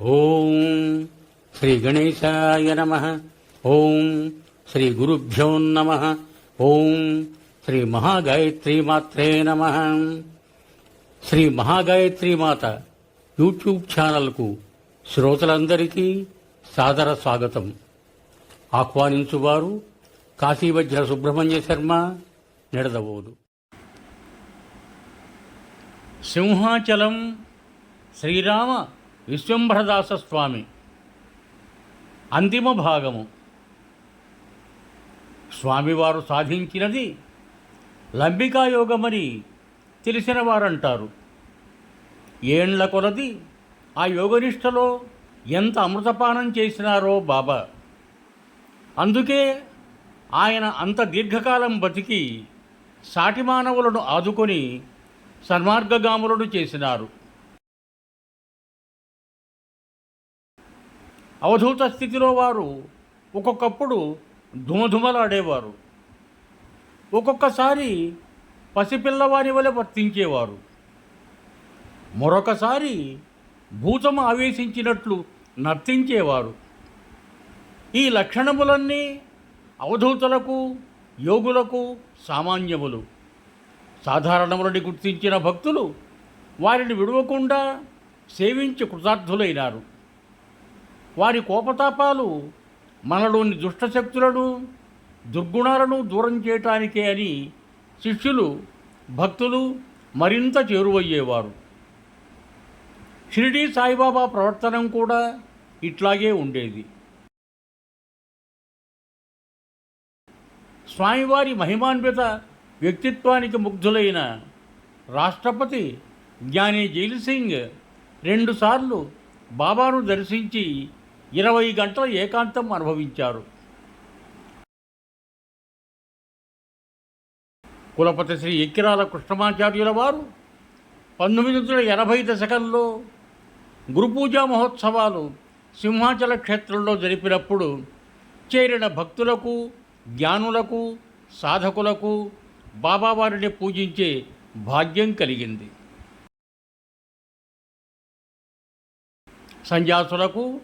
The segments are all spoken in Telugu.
ఓం శ్రీ గణేశాయ నమ. ఓం శ్రీ గురుభ్యో నమ. ఓం శ్రీ మహాగాయత్రి మాత్రే నమ. శ్రీ మహాగాయత్రి మాత యూట్యూబ్ ఛానల్కు శ్రోతలందరికీ సాదర స్వాగతం. ఆహ్వానించువారు కాశీవజ్ర సుబ్రహ్మణ్య శర్మ నిడదవోదు. సింహాచలం శ్రీరామ విశ్వంభరదాస స్వామి అంతిమ భాగము. స్వామివారు సాధించినది లంబికాయోగమని తెలిసిన వారంటారు ఏండ్ల కొలది ఆ యోగనిష్టలో ఎంత అమృతపానం చేసినారో బాబా. అందుకే ఆయన అంత దీర్ఘకాలం బతికి సాటి మానవులను ఆదుకొని సన్మార్గగాములను చేసినారు. అవధూత స్థితిలో వారు ఒక్కొక్కప్పుడు ధుమధుమలాడేవారు. ఒక్కొక్కసారి పసిపిల్లవారి వలె వర్తించేవారు. మరొకసారి భూతం ఆవేశించినట్లు నర్తించేవారు. ఈ లక్షణములన్నీ అవధూతలకు యోగులకు సామాన్యములు. సాధారణములని గుర్తించిన భక్తులు వారిని విడవకుండా సేవించి కృతార్థులైనారు. వారి కోపతాపాలు మనలోని దుష్టశక్తులను దుర్గుణాలను దూరం చేయటానికే అని శిష్యులు భక్తులు మరింత చేరువయ్యేవారు. షిరిడీ సాయిబాబా ప్రవర్తనం కూడా ఇట్లాగే ఉండేది. స్వామివారి మహిమాన్విత వ్యక్తిత్వానికి ముగ్ధులైన రాష్ట్రపతి జ్ఞాని జైల్ సింగ్ రెండుసార్లు బాబాను దర్శించి ఇరవై గంటల ఏకాంతం అనుభవించారు. కులపతి శ్రీ ఎక్కిరాల కృష్ణమాచార్యుల వారు పంతొమ్మిది వందల ఎనభై దశకంలో గురుపూజా మహోత్సవాలు సింహాచల క్షేత్రంలో జరిపినప్పుడు చేరిన భక్తులకు జ్ఞానులకు సాధకులకు బాబావారిని పూజించే భాగ్యం కలిగింది. సంజాసులకు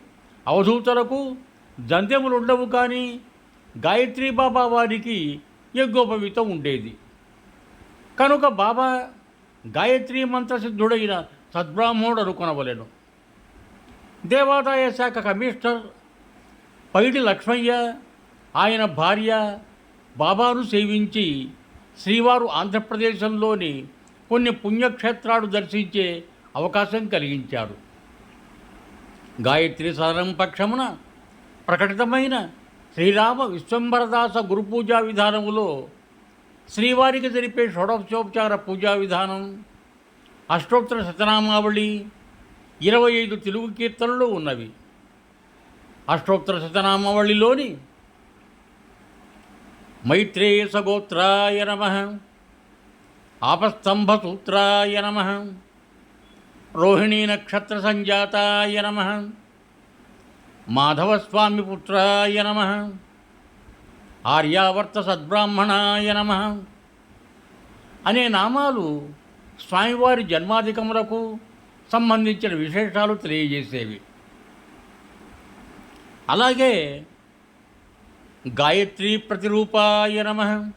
అవధూతలకు దంతెములుండవు కానీ గాయత్రి బాబా వారికి యజ్ఞోపవీతం ఉండేది. కనుక బాబా గాయత్రి మంత్రసిద్ధుడైన సద్బ్రాహ్మణుడు అనుకొనవలెను దేవాదాయ శాఖ కమిషనర్ పైడి లక్ష్మయ్య ఆయన భార్య బాబాను సేవించి శ్రీవారు ఆంధ్రప్రదేశంలోని కొన్ని పుణ్యక్షేత్రాలు దర్శించే అవకాశం కలిగించారు. గాయత్రి సదనం పక్షమున ప్రకటితమైన శ్రీరామ విశ్వంబరదాస గురు పూజా విధానములో శ్రీవారికి జరిపే షోడోపచోపచార పూజా విధానం అష్టోత్తర శతనామావళి ఇరవై ఐదు తెలుగు కీర్తనలు ఉన్నవి. అష్టోత్తర శతనామావళిలోని మైత్రేయ సగోత్రాయ నమ ఆపస్తంభసూత్రాయ నమ రోహిణీ నక్షత్ర సంజాతాయ నమ. మాధవస్వామి పుత్రాయ నమ. ఆర్యావర్త సద్బ్రాహ్మణాయ నమ. అనే నామాలు స్వామివారి జన్మాధికములకు సంబంధించిన విశేషాలు తెలియజేసేవి. అలాగే గాయత్రీ ప్రతిరూపాయ నమ.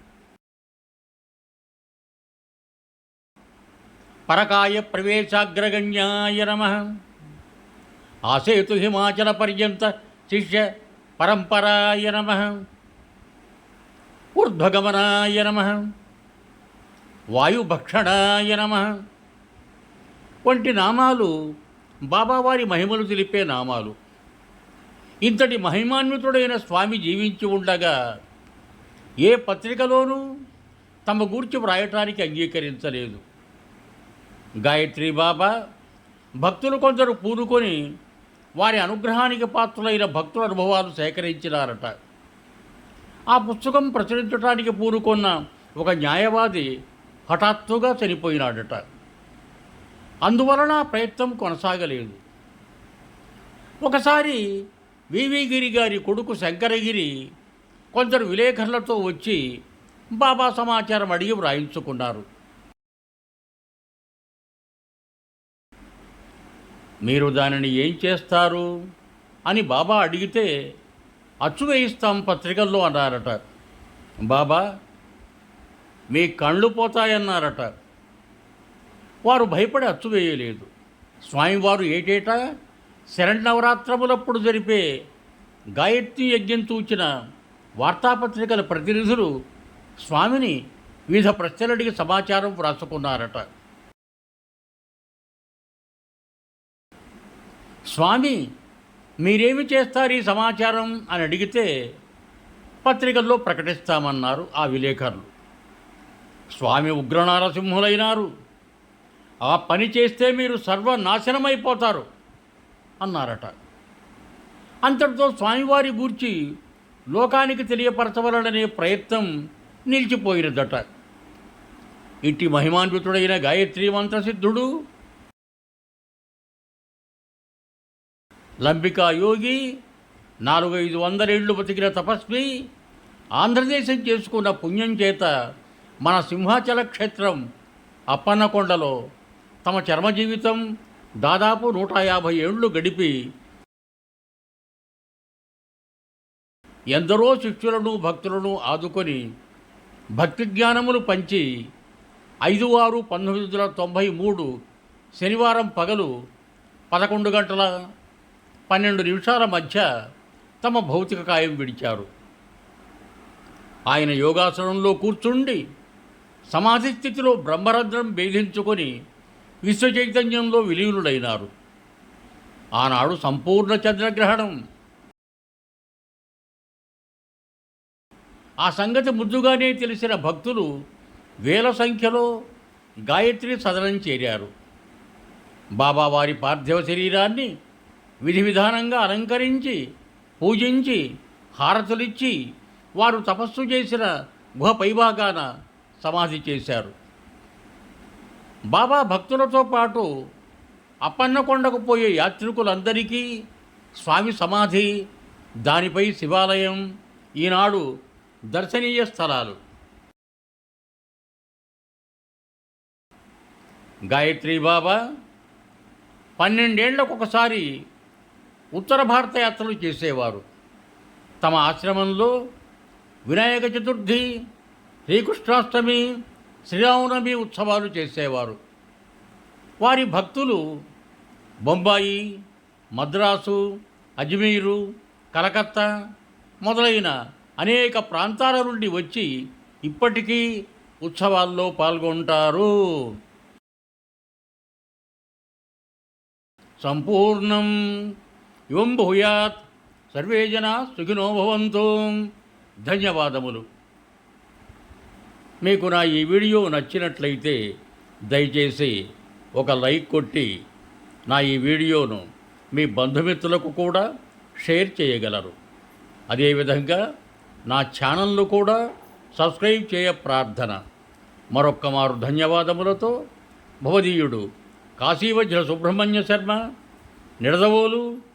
పరకాయ ప్రవేశాగ్రగణ్యాయ నమ. ఆసేతు హిమాచల పర్యంత శిష్య పరంపరాయ నమ. ఊర్ధ్వగమనాయ నమ. వాయుభక్షణాయ నమ. వంటి నామాలు బాబావారి మహిమలు తెలిపే నామాలు. ఇంతటి మహిమాన్వితుడైన స్వామి జీవించి ఉండగా ఏ పత్రికలోనూ తమ గూర్చి వ్రాయటానికి అంగీకరించలేదు. గాయత్రి బాబా భక్తులు కొందరు పూనుకొని వారి అనుగ్రహానికి పాత్రులైన భక్తుల అనుభవాలు సేకరించినారట. ఆ పుస్తకం ప్రచురించడానికి పూనుకొన్న ఒక న్యాయవాది హఠాత్తుగా చనిపోయినాడట. అందువలన ప్రయత్నం కొనసాగలేదు. ఒకసారి వివిగిరి గారి కొడుకు శంకరగిరి కొందరు విలేకరులతో వచ్చి బాబా సమాచారం అడిగి వ్రాయించుకున్నారు. మీరు దానిని ఏం చేస్తారు? అని బాబా అడిగితే అచ్చు వేయిస్తాం పత్రికల్లో అన్నారట. బాబా మీ కళ్ళు పోతాయన్నారట. వారు భయపడి అచ్చు వేయలేదు. స్వామివారు ఏటేటా? శరణవరాత్రములప్పుడు జరిపే గాయత్రి యజ్ఞం చూచిన వార్తాపత్రికల ప్రతినిధులు స్వామిని వివిధ ప్రశ్నలడిగి సమాచారం వ్రాసుకున్నారట. స్వామి మీరేమి చేస్తారు ఈ సమాచారం అని అడిగితే పత్రికల్లో ప్రకటిస్తామన్నారు ఆ విలేకరులు. స్వామి ఉగ్రనారసింహులైనారు. ఆ పని చేస్తే మీరు సర్వనాశనమైపోతారు అన్నారట. అంతటితో స్వామివారి గూర్చి లోకానికి తెలియపరచవలననే ప్రయత్నం నిలిచిపోయినదట. ఇట్టి మహిమాన్వితుడైన గాయత్రి మంత్రసిద్ధుడు లంబికా యోగి వందల ఏళ్ళు బతికిన తపస్వి ఆంధ్రదేశం చేసుకున్న పుణ్యం చేత మన సింహాచల క్షేత్రం అప్పన్నకొండలో తమ చర్మ జీవితం దాదాపు నూట యాభై ఏళ్ళు గడిపి ఎందరో శిష్యులను భక్తులను ఆదుకొని భక్తి జ్ఞానములు పంచి ఐదు ఆరు పంతొమ్మిది వందల తొంభై మూడు శనివారం పగలు పదకొండు గంటల పన్నెండు నిమిషాల మధ్య తమ భౌతిక కాయం విడిచారు. ఆయన యోగాసనంలో కూర్చుండి సమాధి స్థితిలో బ్రహ్మరంధ్రం భేదించుకొని విశ్వచైతన్యంలో విలీనుడైనారు ఆనాడు సంపూర్ణ చంద్రగ్రహణం. ఆ సంగతి ముద్దుగానే తెలిసిన భక్తులు వేల సంఖ్యలో గాయత్రి సదనం చేరారు. బాబావారి పార్థివ శరీరాన్ని విధి విధానంగా అలంకరించి పూజించి హారతులిచ్చి వారు తపస్సు చేసిన గుహ పైభాగాన సమాధి చేశారు. బాబా భక్తులతో పాటు అప్పన్నకొండకు పోయే యాత్రికులందరికీ స్వామి సమాధి దానిపై శివాలయం ఈనాడు దర్శనీయ స్థలాలు. గాయత్రి బాబా పన్నెండేళ్ళకు ఒకసారి ఉత్తర భారత యాత్రలు చేసేవారు. తమ ఆశ్రమంలో వినాయక చతుర్థి శ్రీకృష్ణాష్టమి శ్రీరామనవమి ఉత్సవాలు చేసేవారు. వారి భక్తులు బొంబాయి మద్రాసు అజ్మీరు కలకత్తా మొదలైన అనేక ప్రాంతాల నుండి వచ్చి ఇప్పటికీ ఉత్సవాల్లో పాల్గొంటారు. సంపూర్ణం ఇవం భూయాత్ సర్వే జనా సుఖినో భవంతు. ధన్యవాదములు. మీకు నా ఈ వీడియో నచ్చినట్లయితే దయచేసి ఒక లైక్ కొట్టి నా ఈ వీడియోను మీ బంధుమిత్రులకు కూడా షేర్ చేయగలరు. అదేవిధంగా నా ఛానల్ను కూడా సబ్స్క్రైబ్ చేయ ప్రార్థన. మరొక్క మారు ధన్యవాదములతో భవదీయుడు కాశీవజ్ర సుబ్రహ్మణ్య శర్మ నిడదవోలు.